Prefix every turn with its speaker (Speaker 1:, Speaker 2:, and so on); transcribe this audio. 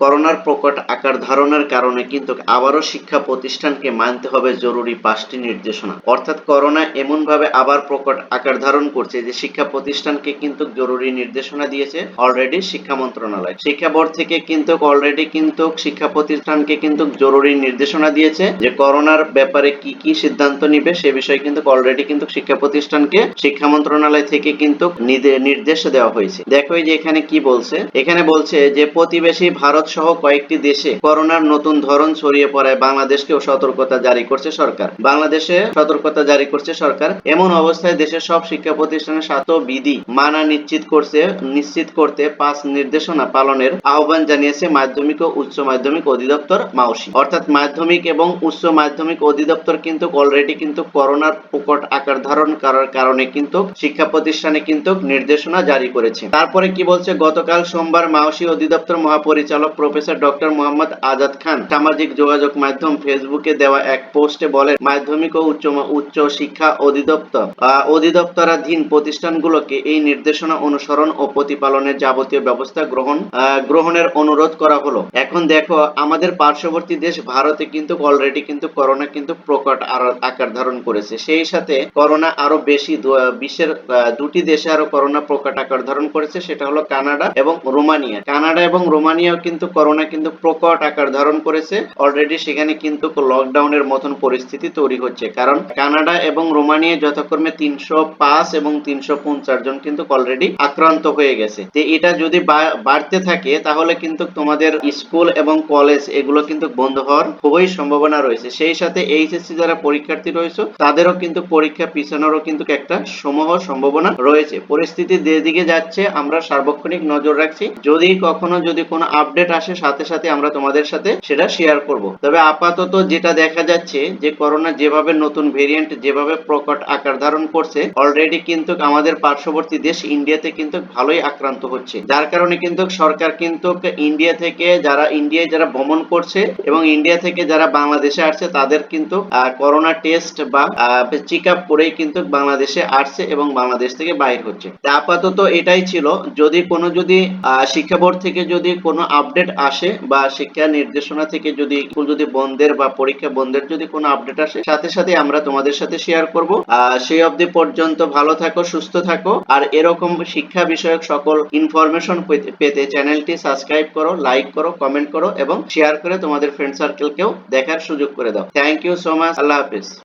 Speaker 1: করোনার প্রকট আকার ধারণের কারণে কিন্তু আবারও শিক্ষা প্রতিষ্ঠানকে মানতে হবে জরুরি পাঁচটি নির্দেশনা। অর্থাৎ করোনা এমনভাবে আবার প্রকট আকার ধারণ করছে যে শিক্ষা প্রতিষ্ঠানকে কিন্তু জরুরি নির্দেশনা দিয়েছে অলরেডি শিক্ষা মন্ত্রণালয়। শিক্ষা বোর্ড থেকে কিন্তু অলরেডি কিন্তু শিক্ষা প্রতিষ্ঠানকে কিন্তু জরুরি নির্দেশনা দিয়েছে যে করোনার ব্যাপারে কি কি সিদ্ধান্ত নিবে সে বিষয়ে কিন্তু অলরেডি কিন্তু শিক্ষা প্রতিষ্ঠানকে শিক্ষা মন্ত্রণালয় থেকে কিন্তু নির্দেশ দেওয়া হয়েছে। দেখো যে এখানে কি বলছে? এখানে বলছে যে প্রতিবেশী ভারত সহ কয়েকটি দেশে করোনার নতুন ধরন ছড়িয়ে পড়ায় বাংলাদেশকেও সতর্কতা জারি করছে সরকার। বাংলাদেশে সতর্কতা জারি করছে সরকার। এমন অবস্থায় দেশের সব শিক্ষা প্রতিষ্ঠানের স্বাস্থ্য বিধি মানা নিশ্চিত করছে, নিশ্চিত করতে পাঁচ নির্দেশনা পালনের আহ্বান জানিয়েছে মাধ্যমিক ও উচ্চ মাধ্যমিক অধিদপ্তর মাউসি অর্থাৎ মাধ্যমিক এবং উচ্চ মাধ্যমিক অধিদপ্তর কিন্তু অলরেডি কিন্তু করোনার প্রকট আকার ধারণ করার কারণে কিন্তু শিক্ষা প্রতিষ্ঠানে কিন্তু নির্দেশনা জারি করেছে। তারপরে কি বলছে? গতকাল সোমবার মাওসি অধিদপ্তর মহাপরিচালক প্রফেসর ডক্টর মোহাম্মদ আজাদ খান সামাজিক যোগাযোগ মাধ্যম ফেসবুকে দেওয়া এক পোস্টে বলেন, মাধ্যমিক ও উচ্চ উচ্চ শিক্ষা অধিদপ্তর অধিদপ্তরাধীন প্রতিষ্ঠানগুলোকে এই নির্দেশনা অনুসরণ ও প্রতিপালনের যাবতীয় ব্যবস্থা গ্রহণ গ্রহণের অনুরোধ করা হলো। এখন দেখো, আমাদের পার্শ্ববর্তী দেশ ভারতে কিন্তু অলরেডি কিন্তু করোনা কিন্তু প্রকট আকার ধারণ করেছে। সেই সাথে করোনা আরও বেশি বিশ্বের দুটি দেশে আরও করোনা প্রকট আকার ধারণ করেছে, সেটা হলো কানাডা এবং রোমানিয়া। কানাডা এবং রোমানিয়াও কিন্তু করোনা কিন্তু প্রকট আকার ধারণ করেছে। অলরেডি সেখানে কিন্তু লকডাউনের মতন পরিস্থিতি তৈরি হচ্ছে। কারণ কানাডা এবং রোমানিয়া যথাক্রমে তিনশো পাঁচ এবং তিনশো পঞ্চাশ জন কিন্তু অলরেডি আক্রান্ত হয়ে গেছে। তো এটা যদি বাড়তে থাকে, তাহলে কিন্তু তোমাদের স্কুল এবং কলেজ এগুলো কিন্তু বন্ধ হওয়ার খুবই সম্ভাবনা রয়েছে। সেই সাথে এইচএসসি যারা পরীক্ষার্থী রয়েছে, তাদেরও কিন্তু পরীক্ষা পিছানোরও কিন্তু একটা সমূহ সম্ভাবনা রয়েছে। পরিস্থিতি যেদিকে যাচ্ছে, আমরা সার্বক্ষণিক নজর রাখছি। যদি কখনো যদি কোনো আপডেট আসে, সাথে সাথে আমরা তোমাদের সাথে সেটা শেয়ার করব। তবে আপাতত যেটা দেখা যাচ্ছে যে করোনা যেভাবে নতুন ভেরিয়েন্ট যেভাবে প্রকট আকার ধারণ করছে অলরেডি কিন্তু আমাদের পার্শ্ববর্তী দেশ ইন্ডিয়াতে কিন্তু ভালোই আক্রান্ত হচ্ছে। যার কারণে কিন্তু সরকার কিন্তু ইন্ডিয়া থেকে যারা ইন্ডিয়ায় যারা ভ্রমণ করছে এবং ইন্ডিয়া থেকে যারা বাংলাদেশে আসছে, তাদের কিন্তু করোনা টেস্ট বা চেক আপ করেই কিন্তু বাংলাদেশে আসছে এবং বাংলাদেশ থেকে বাইর হচ্ছে। আপাতত এটাই ছিল। যদি কোনো যদি শিক্ষা বোর্ড থেকে যদি কোনো আপডেট আসে বা শিক্ষা নির্দেশনা থেকে যদি স্কুল যদি বন্ধের বা পরীক্ষা বন্ধের যদি কোনো আপডেট আসে, সাথে সাথে আমরা তোমাদের সাথে শেয়ার করব। সেই অবধি পর্যন্ত ভালো থাকো, সুস্থ থাকো। আর এরকম শিক্ষা বিষয়ক সকল ইনফরমেশন পেতে চ্যানেলটি সাবস্ক্রাইব করো লাইক করো কমেন্ট করো এবং শেয়ার করে তোমাদের ফ্রেন্ড সার্কেলকেও দেখার সুযোগ করে দাও। থ্যাংক ইউ সো মাচ আল্লাহ হাফিজ।